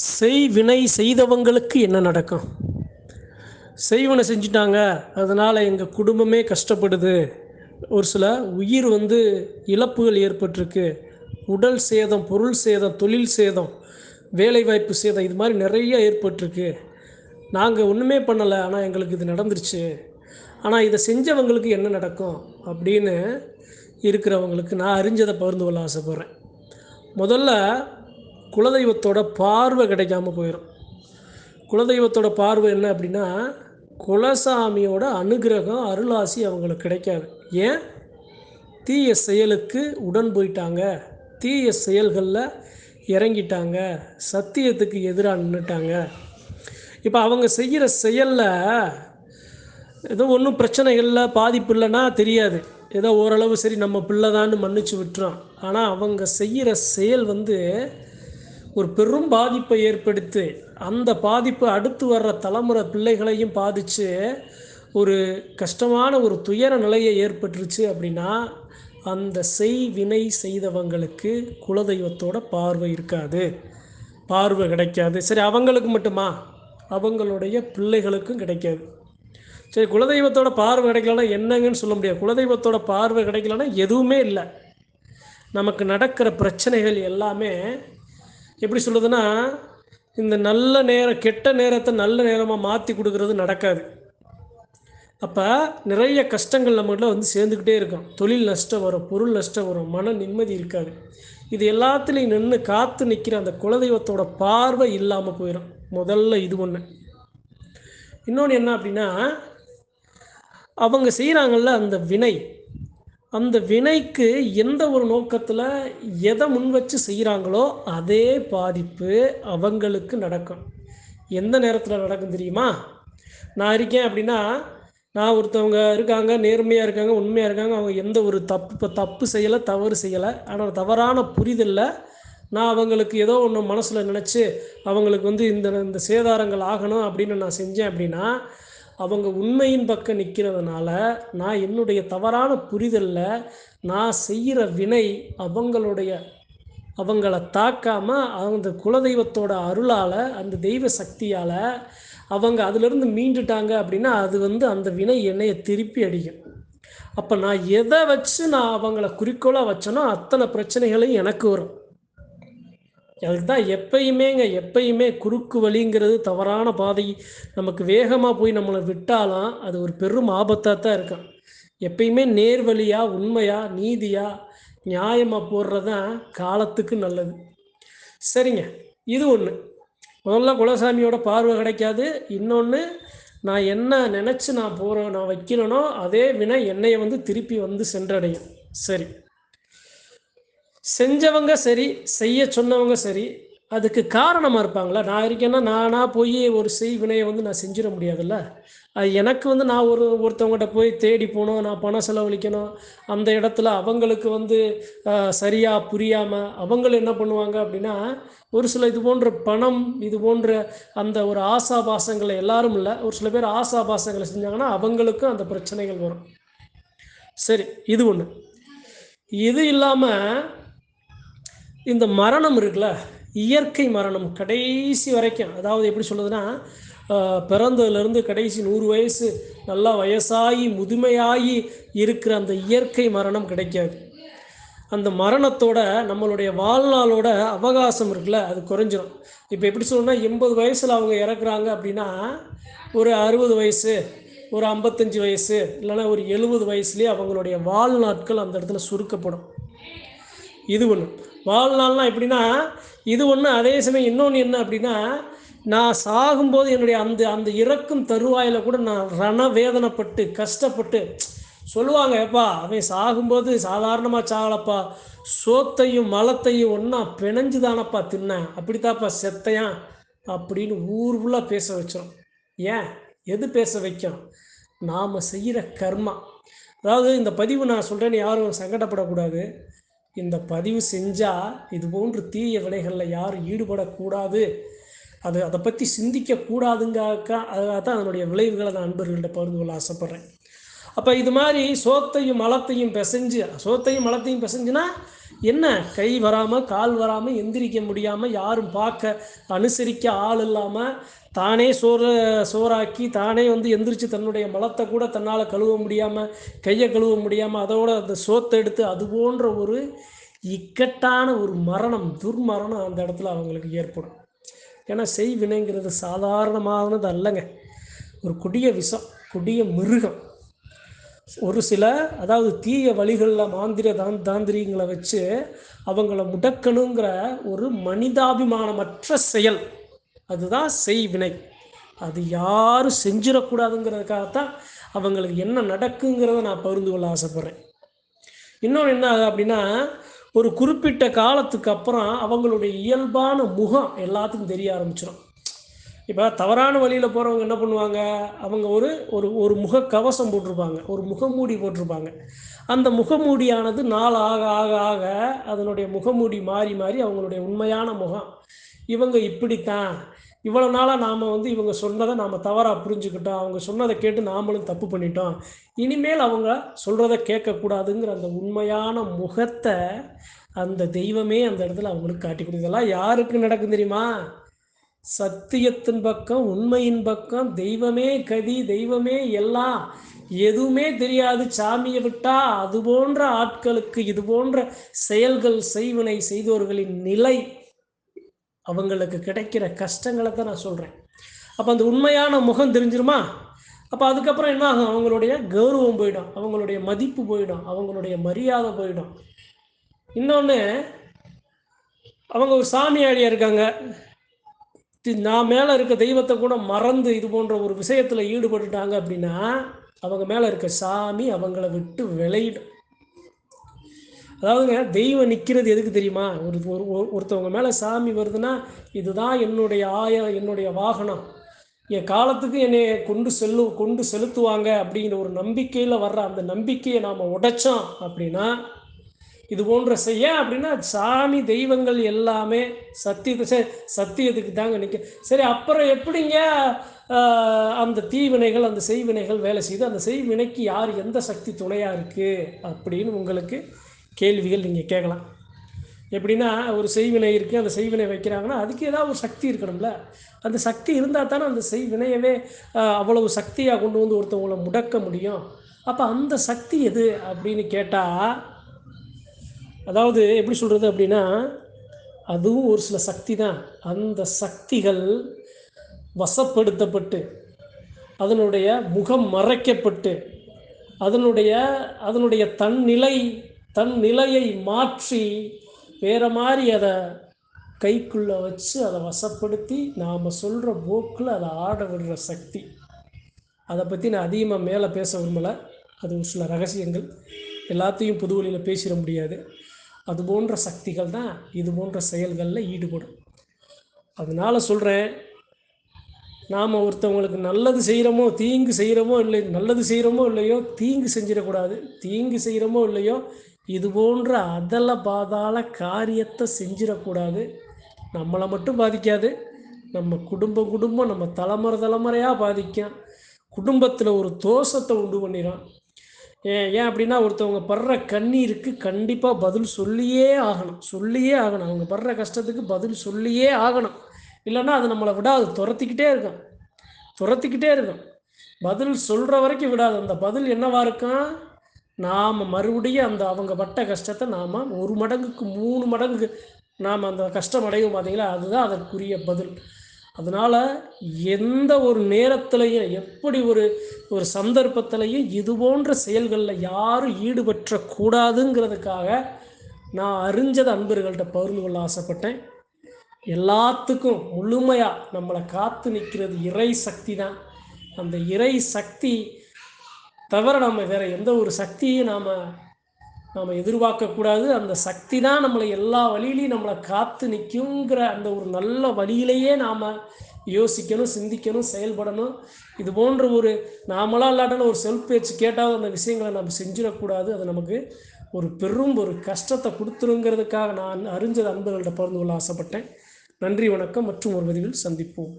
செய்வினை செய்தவங்களுக்கு என்ன நடக்கும்? செய்வினை செஞ்சுட்டாங்க அதனால் எங்கள் குடும்பமே கஷ்டப்படுது. ஒரு சில உயிர் வந்து இழப்புகள் ஏற்பட்டிருக்கு. உடல் சேதம் பொருள் சேதம் தொழில் சேதம் வேலைவாய்ப்பு சேதம் இது மாதிரி நிறைய ஏற்பட்டிருக்கு. நாங்கள் ஒன்றுமே பண்ணலை ஆனால் எங்களுக்கு இது நடந்துருச்சு. ஆனால் இதை செஞ்சவங்களுக்கு என்ன நடக்கும் அப்படின்னு இருக்கிறவங்களுக்கு நான் அறிஞ்சதை பகிர்ந்து கொள்ள ஆசைப்பட்றேன். முதல்ல குலதெய்வத்தோட பார்வை கிடைக்காம போயிடும் குலதெய்வத்தோட பார்வை என்ன அப்படின்னா குலசாமியோட அனுகிரகம் அருளாசி அவங்களுக்கு கிடைக்காது. ஏன்? தீய செயலுக்கு உடன் போயிட்டாங்க. தீய செயல்களில் இறங்கிட்டாங்க. சத்தியத்துக்கு எதிராக நின்றுட்டாங்க இப்போ அவங்க செய்கிற செயலில் ஏதோ ஒன்றும் பிரச்சனைகளில் பாதிப்பு இல்லைன்னா தெரியாது. ஏதோ ஓரளவு சரி நம்ம பிள்ளை தான் மன்னிச்சு விட்டுறோம். ஆனால் அவங்க செய்கிற செயல் வந்து ஒரு பெரும் பாதிப்பை ஏற்படுத்தி அந்த பாதிப்பு அடுத்து வர்ற தலைமுறை பிள்ளைகளையும் பாதித்து ஒரு கஷ்டமான ஒரு துயர நிலையை ஏற்பட்டுருச்சு அப்படின்னா அந்த செய் வினை செய்தவங்களுக்கு குலதெய்வத்தோட பார்வை இருக்காது. பார்வை கிடைக்காது. சரி அவங்களுக்கு மட்டுமா? அவங்களுடைய பிள்ளைகளுக்கும் கிடைக்காது. சரி குலதெய்வத்தோட பார்வை கிடைக்கலன்னா என்னங்கன்னு சொல்ல முடியாது. குலதெய்வத்தோட பார்வை கிடைக்கலன்னா எதுவுமே இல்லை. நமக்கு நடக்கிற பிரச்சனைகள் எல்லாமே எப்படி சொல்லுதுன்னா இந்த நல்ல நேரம் கெட்ட நேரத்தை நல்ல நேரமாக மாற்றி கொடுக்கறது நடக்காது. அப்போ நிறைய கஷ்டங்கள் நம்மகிட்ட வந்து சேர்ந்துக்கிட்டே இருக்கும். தொழில் நஷ்டம் வரும் பொருள் நஷ்டம் வரும் மன நிம்மதி இருக்காது. இது எல்லாத்துலேயும் நின்று காத்து நிற்கிற அந்த குலதெய்வத்தோட பார்வை இல்லாமல் போயிடும் முதல்ல இது ஒன்று இன்னொன்று என்ன அப்படின்னா அவங்க செய்கிறாங்கள்ல அந்த வினை. அந்த வினைக்கு எந்த ஒரு நோக்கத்தில் எதை முன் வச்சு செய்கிறாங்களோ அதே பாதிப்பு அவங்களுக்கு நடக்கும். எந்த நேரத்தில் நடக்கும் தெரியுமா? நான் இருக்கேன் அப்படின்னா நான் ஒருத்தவங்க இருக்காங்க நேர்மையாக இருக்காங்க உண்மையாக இருக்காங்க அவங்க எந்த ஒரு தப்பு இப்போ தப்பு செய்யலை தவறு செய்யலை ஆனால் தவறான புரிதலில் நான் அவங்களுக்கு ஏதோ ஒன்று மனசில் நினச்சி அவங்களுக்கு வந்து இந்த இந்த சேதாரங்கள் ஆகணும் அப்படின்னு நான் செஞ்சேன் அப்படின்னா அவங்க உண்மையின் பக்கம் நிற்கிறதுனால நான் என்னுடைய தவறான புரிதலில் நான் செய்கிற வினை அவங்களுடைய அவங்கள தாக்காமல் அந்த குலதெய்வத்தோட அருளால் அந்த தெய்வ சக்தியால் அவங்க அதிலிருந்து மீண்டுட்டாங்க அப்படின்னா அது வந்து அந்த வினை என்னையை திருப்பி அடிக்கும். அப்போ நான் எதை வச்சு நான் அவங்கள குறிக்கோளாக வச்சேனோ அத்தனை பிரச்சனைகளையும் எனக்கு வரும். அதுக்கு தான் எப்பயுமேங்க எப்பயுமே குறுக்கு வழிங்கிறது தவறான பாதை. நமக்கு வேகமாக போய் நம்மளை விட்டாலும் அது ஒரு பெரும் ஆபத்தாக தான் இருக்கும். எப்பயுமே நேர்வழியாக உண்மையாக நீதியாக நியாயமாக போடுறது தான் காலத்துக்கு நல்லது. சரிங்க இது ஒன்று முதல்ல குலசாமியோட பார்வை கிடைக்காது. இன்னொன்று நான் என்ன நினச்சி நான் போகிறேன் நான் வைக்கிறேனோ அதே வினை என்னையை வந்து திருப்பி வந்து சென்றடையும். சரி. செஞ்சவங்க சரி செய்ய சொன்னவங்க சரி அதுக்கு காரணமாக இருப்பாங்களா? நான் இருக்கேன்னா நானாக போய் ஒரு செய்வினையை வந்து நான் செஞ்சிட முடியாதுல்ல? எனக்கு வந்து நான் ஒரு ஒருத்தவங்ககிட்ட போய் தேடி போகணும் நான் பணம் செலவழிக்கணும். அந்த இடத்துல அவங்களுக்கு வந்து சரியாக புரியாமல் அவங்களும் என்ன பண்ணுவாங்க அப்படின்னா ஒரு சில இது போன்ற பணம் இது போன்ற அந்த ஒரு ஆசாபாசங்களை எல்லாரும் இல்லை ஒரு சில பேர் ஆசாபாசங்களை செஞ்சாங்கன்னா அவங்களுக்கும் அந்த பிரச்சனைகள் வரும். சரி இது ஒன்று இது இல்லாமல் இந்த மரணம் இருக்குல்ல இயற்கை மரணம் கடைசி வரைக்கும். அதாவது எப்படி சொல்லுதுன்னா பிறந்ததுலேருந்து கடைசி நூறு வயசு நல்லா வயசாகி முதுமையாகி இருக்கிற அந்த இயற்கை மரணம் கிடைக்காது. அந்த மரணத்தோட நம்மளுடைய வாழ்நாளோட அவகாசம் இருக்குல்ல அது குறைஞ்சிரும். இப்போ எப்படி சொல்லணும்னா எண்பது வயசில் அவங்க இறக்குறாங்க அப்படின்னா ஒரு அறுபது வயசு ஒரு ஐம்பத்தஞ்சு வயசு இல்லைன்னா ஒரு எழுபது வயசுலேயே அவங்களுடைய வாழ்நாட்கள் அந்த இடத்துல சுருக்கப்படும். இது ஒன்று வாழ்நாள்லாம் எப்படின்னா இது ஒன்று அதே சமயம் இன்னொன்று என்ன அப்படின்னா நான் சாகும்போது என்னுடைய அந்த அந்த இறக்கும் தருவாயில் கூட நான் ரண வேதனைப்பட்டு கஷ்டப்பட்டு சொல்லுவாங்க எப்பா அவன் சாகும்போது சாதாரணமாக சாகலப்பா. சோத்தையும் மலத்தையும் ஒன்றா பிணைஞ்சு தானப்பா தின்னேன். அப்படித்தாப்பா செத்தையான் அப்படின்னு ஊர் ஃபுல்லாக பேச வச்சோம் ஏன்? எது பேச வைக்கும்? நாம் செய்கிற கர்மா. அதாவது இந்த பதிவு நான் சொல்கிறேன்னு யாரும் சங்கடப்படக்கூடாது. இந்த பதிவு செஞ்சால் இது போன்று தீய விலைகளில் யாரும் ஈடுபடக்கூடாது. அது அதை பற்றி சிந்திக்கக்கூடாதுங்காக்கா அதுக்காக தான் அதனுடைய விளைவுகளை நான் நண்பர்கள்ட்ட பகிர்ந்து கொள்ள ஆசைப்பட்றேன். அப்போ இது மாதிரி சோத்தையும் மலத்தையும் பிசைஞ்சு சோத்தையும் மலத்தையும் பிசைஞ்சுன்னா என்ன? கை வராமல் கால் வராமல் எந்திரிக்க முடியாமல் யாரும் பார்க்க அனுசரிக்க ஆள் இல்லாமல் தானே சோறு சோறாக்கி தானே வந்து எந்திரிச்சு தன்னுடைய மலத்தை கூட தன்னால் கழுவ முடியாமல் கையை கழுவ முடியாமல் அதோட அந்த சோத்தை எடுத்து அது போன்ற ஒரு இக்கட்டான ஒரு மரணம் துர்மரணம் அந்த இடத்துல அவங்களுக்கு ஏற்படும். ஏன்னா செய்வினைங்கிறது சாதாரணமானது அல்லங்க. ஒரு கொடிய விஷம் கொடிய மிருகம். ஒரு சில அதாவது தீய வழிகளில் மாந்திர தான் தாந்திரியங்களை வச்சு அவங்கள முடக்கணுங்கிற ஒரு மனிதாபிமானமற்ற செயல். அதுதான் செய்வினை அது யாரும் செஞ்சிடக்கூடாதுங்கிறதுக்காகத்தான் அவங்களுக்கு என்ன நடக்குங்கிறத நான் பகிர்ந்து கொள்ள ஆசைப்பட்றேன். இன்னொன்று என்ன ஆகுது அப்படின்னா ஒரு குறிப்பிட்ட காலத்துக்கு அப்புறம் அவங்களுடைய இயல்பான முகம் எல்லாத்துக்கும் தெரிய ஆரம்பிச்சிடும் இப்போ தவறான வழியில் போகிறவங்க என்ன பண்ணுவாங்க? அவங்க ஒரு ஒரு ஒரு முகக்கவசம் போட்டிருப்பாங்க. ஒரு முகமூடி போட்டிருப்பாங்க. அந்த முகமூடியானது நாள் ஆக ஆக ஆக அதனுடைய முகமூடி மாறி மாறி அவங்களுடைய உண்மையான முகம். இவங்க இப்படித்தான். இவ்வளோ நாளாக நாம் வந்து இவங்க சொன்னதை நாம் தவறாக புரிஞ்சுக்கிட்டோம். அவங்க சொன்னதை கேட்டு நாமளும் தப்பு பண்ணிட்டோம். இனிமேல் அவங்க சொல்கிறத கேட்கக்கூடாதுங்கிற அந்த உண்மையான முகத்தை அந்த தெய்வமே அந்த இடத்துல அவங்களுக்கு காட்டி கொடுத்ததெல்லாம் யாருக்கு நடக்கும் தெரியுமா? சத்தியத்தின் பக்கம் உண்மையின் பக்கம் தெய்வமே கதி தெய்வமே எல்லாம். எதுவுமே தெரியாது. சாமியை விட்டா அது போன்ற ஆட்களுக்கு இது போன்ற செயல்கள் செய்வினை செய்தோர்களின் நிலை அவங்களுக்கு கிடைக்கிற கஷ்டங்களை தான் நான் சொல்கிறேன் அப்போ அந்த உண்மையான முகம் தெரிஞ்சிருமா? அப்போ அதுக்கப்புறம் என்ன ஆகும்? அவங்களுடைய கௌரவம் போயிடும். அவங்களுடைய மதிப்பு போயிடும். அவங்களுடைய மரியாதை போயிடும். இன்னொன்று அவங்க ஒரு சாமியாடியாக இருக்காங்க. நான் மேலே இருக்க தெய்வத்தை கூட மறந்து இது போன்ற ஒரு விஷயத்தில் ஈடுபட்டுட்டாங்க அப்படின்னா அவங்க மேலே இருக்க சாமி அவங்கள விட்டு விளையிடும். அதாவதுங்க தெய்வம் நிற்கிறது எதுக்கு தெரியுமா? ஒரு ஒரு ஒருத்தவங்க மேலே சாமி வருதுன்னா இதுதான் என்னுடைய ஆய என்னுடைய வாகனம். என் காலத்துக்கு என்னை கொண்டு செல்லு கொண்டு செலுத்துவாங்க அப்படிங்கிற ஒரு நம்பிக்கையில் வர்ற அந்த நம்பிக்கையை நாம் உடைச்சோம் அப்படின்னா இது போன்ற செய்ய அப்படின்னா சாமி தெய்வங்கள் எல்லாமே சத்தியத்தை சரி சத்தியத்துக்கு தாங்க நிற்க சரி அப்புறம் எப்படிங்க அந்த தீவினைகள் அந்த செய்வினைகள் வேலை செய்து அந்த செய்வினைக்கு யார் எந்த சக்தி துணையாக இருக்குது அப்படின்னு உங்களுக்கு கேள்விகள் நீங்கள் கேட்கலாம். எப்படின்னா ஒரு செய்வினை இருக்குது அந்த செய்வினை வைக்கிறாங்கன்னா அதுக்கு ஏதாவது ஒரு சக்தி இருக்கணும்ல. அந்த சக்தி இருந்தால் தானே அந்த செய்வினையவே அவ்வளவு சக்தியாக கொண்டு வந்து ஒருத்தவங்களை முடக்க முடியும். அப்போ அந்த சக்தி எது அப்படின்னு கேட்டால் அதாவது எப்படி சொல்கிறது அப்படின்னா அதுவும் ஒரு சில சக்தி தான். அந்த சக்திகள் வசப்படுத்தப்பட்டு அதனுடைய முகம் மறைக்கப்பட்டு அதனுடைய அதனுடைய தன்னிலை தன் நிலையை மாற்றி வேற மாதிரி அதை கைக்குள்ளே வச்சு அதை வசப்படுத்தி நாம் சொல்கிற போக்கில் அதை ஆட விடுற சக்தி. அதை பற்றி நான் அதிகமாக மேலே பேச விரும்பலை. அது ஒரு சில ரகசியங்கள். எல்லாத்தையும் புது வழியில் பேசிட முடியாது. அது போன்ற சக்திகள் தான் இது போன்ற செயல்களில் ஈடுபடும். அதனால் சொல்கிறேன் நாம் ஒருத்தவங்களுக்கு நல்லது செய்கிறோமோ தீங்கு செய்கிறோமோ இல்லை நல்லது செய்கிறோமோ இல்லையோ தீங்கு செஞ்சிடக்கூடாது தீங்கு செய்கிறோமோ இல்லையோ இது போன்ற அதல பாதாள காரியத்தை செஞ்சிடக்கூடாது. நம்மளை மட்டும் பாதிக்காது. நம்ம குடும்பம் குடும்பம் நம்ம தலைமுறை தலைமுறையாக பாதிக்கும். குடும்பத்தில் ஒரு தோஷத்தை உண்டு பண்ணிடும் ஏன் ஏன் அப்படின்னா ஒருத்தவங்க படுற கண்ணீருக்கு கண்டிப்பாக பதில் சொல்லியே ஆகணும். சொல்லியே ஆகணும். அவங்க படுற கஷ்டத்துக்கு பதில் சொல்லியே ஆகணும். இல்லைன்னா அது நம்மளை விடாது துரத்திக்கிட்டே இருக்கும். துரத்திக்கிட்டே இருக்கும். பதில் சொல்கிற வரைக்கும் விடாது. அந்த பதில் என்னவா இருக்கும்? நாம் மறுபடியும் அந்த அவங்க பட்ட கஷ்டத்தை நாம் ஒரு மடங்குக்கு மூணு மடங்கு நாம் அந்த கஷ்டம் அடையும் பார்த்தீங்களா அதுதான் அதற்குரிய பதில். அதனால் எந்த ஒரு நேரத்திலையும் எப்படி ஒரு ஒரு சந்தர்ப்பத்திலையும் இது போன்ற செயல்களில் யாரும் ஈடுபற்றக்கூடாதுங்கிறதுக்காக நான் அறிஞ்சதை அன்பர்கள்ட்ட பகிர்ந்து கொள்ள ஆசைப்பட்டேன். எல்லாத்துக்கும் முழுமையாக நம்மளை காத்து நிற்கிறது இறை சக்தி தான். அந்த இறை சக்தி தவிர நம்ம வேறு எந்த ஒரு சக்தியும் நாம் நாம் எதிர்பார்க்கக்கூடாது. அந்த சக்தி தான் நம்மளை எல்லா வழியிலையும் நம்மளை காத்து நிற்குங்கிற அந்த ஒரு நல்ல வழியிலேயே நாம் யோசிக்கணும் சிந்திக்கணும் செயல்படணும். இது போன்ற ஒரு நாமளாக இல்லாட்டாலும் ஒரு செல்ஃப் பேச்சு கேட்டால் அந்த விஷயங்களை நம்ம செஞ்சிடக்கூடாது. அது நமக்கு ஒரு பெரும் ஒரு கஷ்டத்தை கொடுத்துருங்கிறதுக்காக நான் அறிஞ்சது அன்பர்கள்ட்ட பகிர்ந்து கொள்ள ஆசைப்பட்டேன். நன்றி வணக்கம் மற்றும் ஒரு பதிவில் சந்திப்போம்.